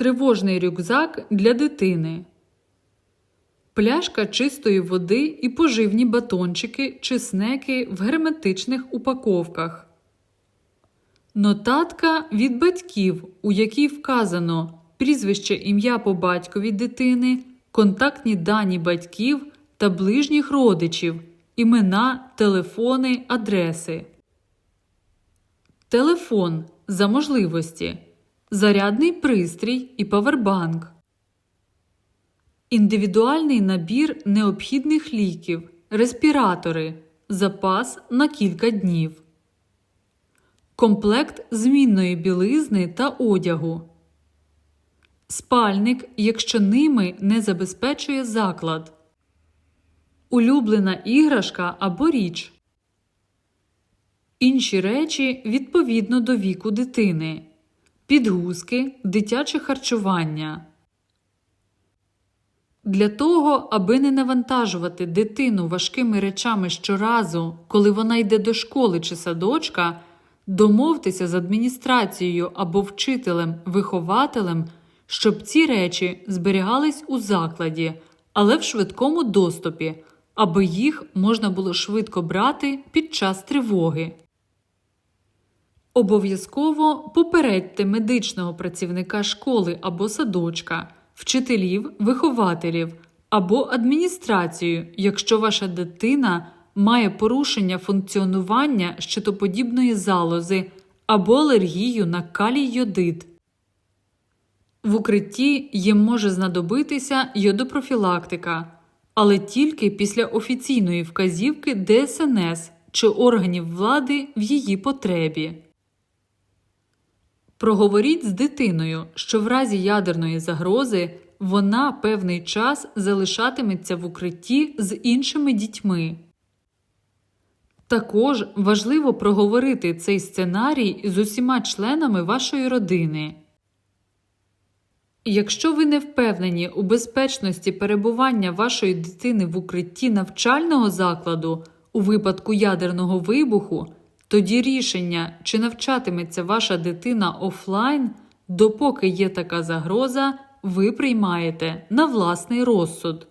Тривожний рюкзак для дитини. Пляшка чистої води і поживні батончики чи снеки в герметичних упаковках. Нотатка від батьків, у якій вказано прізвище ім'я по батькові дитини, контактні дані батьків та ближніх родичів, імена, телефони, адреси. Телефон за можливості. Зарядний пристрій і павербанк. Індивідуальний набір необхідних ліків, респіратори, запас на кілька днів, комплект змінної білизни та одягу, спальник, якщо ними не забезпечує заклад, улюблена іграшка або річ, інші речі відповідно до віку дитини, підгузки, дитяче харчування. Для того, аби не навантажувати дитину важкими речами щоразу, коли вона йде до школи чи садочка, домовтеся з адміністрацією або вчителем-вихователем, щоб ці речі зберігались у закладі, але в швидкому доступі, аби їх можна було швидко брати під час тривоги. Обов'язково попередьте медичного працівника школи або садочка, вчителів, вихователів або адміністрацію, якщо ваша дитина має порушення функціонування щитоподібної залози або алергію на калій йодид. В укритті їм може знадобитися йодопрофілактика, але тільки після офіційної вказівки ДСНС чи органів влади в її потребі. Проговоріть з дитиною, що в разі ядерної загрози вона певний час залишатиметься в укритті з іншими дітьми. Також важливо проговорити цей сценарій з усіма членами вашої родини. Якщо ви не впевнені у безпечності перебування вашої дитини в укритті навчального закладу у випадку ядерного вибуху, тоді рішення, чи навчатиметься ваша дитина офлайн, допоки є така загроза, ви приймаєте на власний розсуд.